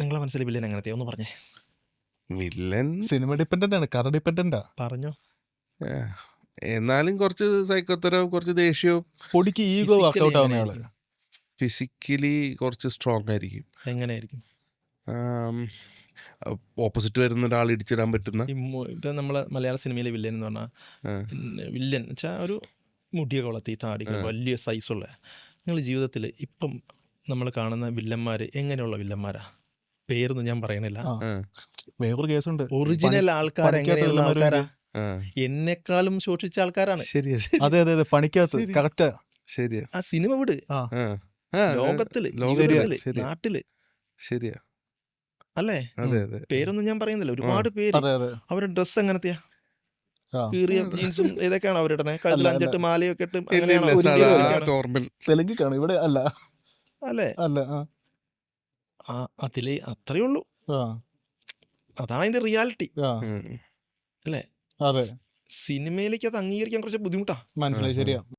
നിങ്ങളെ മനസ്സിൽ വില്ലൻ എങ്ങനത്തെ ഒന്ന് പറഞ്ഞേ. വില്ലൻ സിനിമ ഡിപ്പെൻഡന്റ് ആണ് കഥ ഡിപ്പെൻഡന്റാ പറഞ്ഞോ. എന്നാലും കുറച്ച് സൈക്കോത്തരവും കുറച്ച് ദേഷ്യവും പൊടിക്ക് ഈഗോ വർക്ക്ഔട്ട് വർക്കൗട്ട് ആവുന്ന ആൾ? ഫിസിക്കലി കുറച്ച് സ്ട്രോങ് ആയിരിക്കും. എങ്ങനെയായിരിക്കും? ഓപ്പോസിറ്റ് വരുന്ന ഒരാൾ ഇടിച്ചിടാൻ പറ്റുന്ന. ഇപ്പൊ നമ്മളെ മലയാള സിനിമയിലെ വില്ലൻ എന്ന് പറഞ്ഞാൽ വില്ലൻ വെച്ചാൽ ഒരു മുടിയൊക്കെ വളർത്തി താടി. വലിയ സൈസുള്ള നിങ്ങൾ ജീവിതത്തിൽ ഇപ്പം നമ്മൾ കാണുന്ന വില്ലന്മാർ എങ്ങനെയുള്ള വില്ലന്മാരാ പേരൊന്നും ഞാൻ പറയണില്ല വേറൊരു കേസുണ്ട്. ഒറിജിനൽ ആൾക്കാർ എങ്ങനെയുള്ള ആൾക്കാരാ ആ. എന്നെക്കാളും സൂക്ഷിച്ച ആൾക്കാരാണ്. ശരിയാ ശരി- അതെ അതെ അതെ. പണിക്കകത്ത്. കറക്റ്റാ. ശരിയാ. ആ സിനിമ വിട്. ലോകത്തിൽ നാട്ടിൽ. ശരിയാ. അല്ലേ? അതെ അതെ. പേരൊന്നും ഞാൻ പറയുന്നില്ല. ഒരുപാട് പേര്. അവരുടെ ഡ്രസ് എങ്ങനത്തെയാ? ആ. കീറിയ ജീൻസും ഇതൊക്കെയാണ് അവരുടെ കഴുത്തിൽ അഞ്ചെട്ട് മാലയൊക്കെ ഇട്ട് അങ്ങനെയാണോ? ഒരു സാധാ ഇരിക്കുകയാണ്? നോർമൽ തെലുങ്ക് ഇവിടെ അല്ല. അല്ലേ? അല്ല അതിൽ അത്രേ ഉള്ളൂ. ആ. അതാണ് അതിന്റെ റിയാലിറ്റി. ആ. അല്ലേ? അതെ. സിനിമയിലേക്ക് അത് അംഗീകരിക്കാൻ കുറച്ച് ബുദ്ധിമുട്ടാ. മനസ്സിലായി. ശരിയാ.